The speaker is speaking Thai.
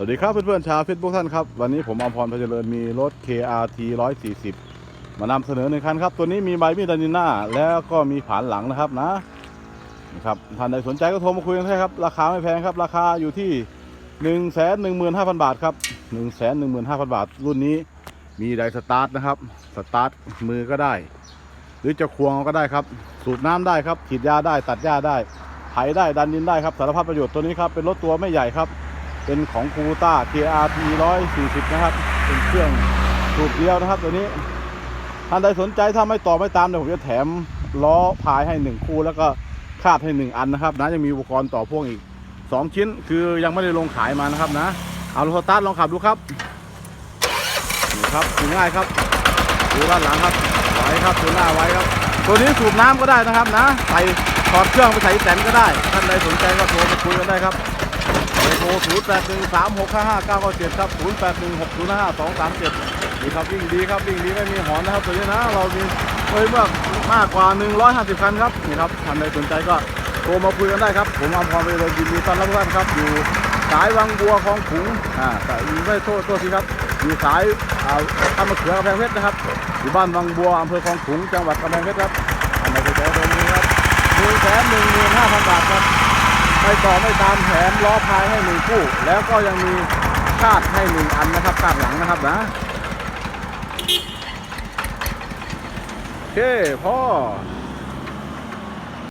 สวัสดีครับเพื่อนๆชาวเฟซบุ๊กท่านครับ วันนี้ผมอมพรพเจริญมีรถ KRT 140 มานำเสนอหนึ่งคันครับ ตัวนี้มีใบมีดานิน่าแล้วก็มีผานหลังนะครับนะนะครับท่านใดสนใจก็โทรมาคุยกันได้ครับ ราคาไม่แพงครับ ราคาอยู่ที่ 1 1 5 0 0 0 บาทครับ 1 1 5 0 0 0 บาท รุ่นนี้มีไดสตาร์ทนะครับสตาร์ทมือก็ได้ หรือจะควงก็ได้ครับ สูบน้ำได้ครับฉีดยาได้ตัดหญ้าได้ไถได้ดันดินได้ครับสารพัดประโยชน์ตัวนี้ครับเป็นรถตัวไม่ใหญ่ครับ เป็นของคูต้า KRT 140 นะครับ เป็นเครื่องสูบเดียวนะครับตัวนี้ ท่านใดสนใจถ้าไม่ต่อไม่ตามเดี๋ยวผมจะแถมล้อพายให้ 1 คู่แล้วก็คาดให้ 1 อันนะครับนะยังมีอุปกรณ์ต่อพ่วงอีก 2 ชิ้นคือยังไม่ได้ลงขายมานะครับนะ เอาลองสตาร์ทลองขับดูครับนี่ครับง่ายครับดูด้านหลังครับไว้ครับดูหน้าไว้ครับ ตัวนี้สูบน้ำก็ได้นะครับนะใส่ถอดเครื่องไปใส่แตนก็ได้ ท่านใดสนใจก็โทรมาคุยกันได้ครับ โทร0 8 1 3 6 5 5 9 9 7ครับ0 8 1 6 0 5 2 3 7นี่ครับวิ่งดีครับวิ่งดีไม่มีหอนนะครับตัวนี้นะเรามีเฮ้ยมากมากกว่า 150 คันครับนี่ครับท่านใดสนใจก็โทรมาคุยกันได้ครับ ผมอมพรไปเลยยินดีต้อนรับทุกท่านครับอยู่สายวังบัวคลองขุงอ่าแต่ไม่โทษโทษทีครับอยู่สายอ่าทำมะเขือกำแพงเพชรนะครับอยู่บ้านวังบัวอำเภอคลองขุงจังหวัดกำแพงเพชรครับท่านใดสนใจโทรมาครับหนึ่งแสนหนึ่งหมื่นห้าพันบาทครับ ไม่ต่อไม่ตามแถมล้อพายให้หนึ่งคู่ แล้วก็ยังมีคาดให้หนึ่งอันนะครับคาดหลังนะครับนะโอเคพ่อ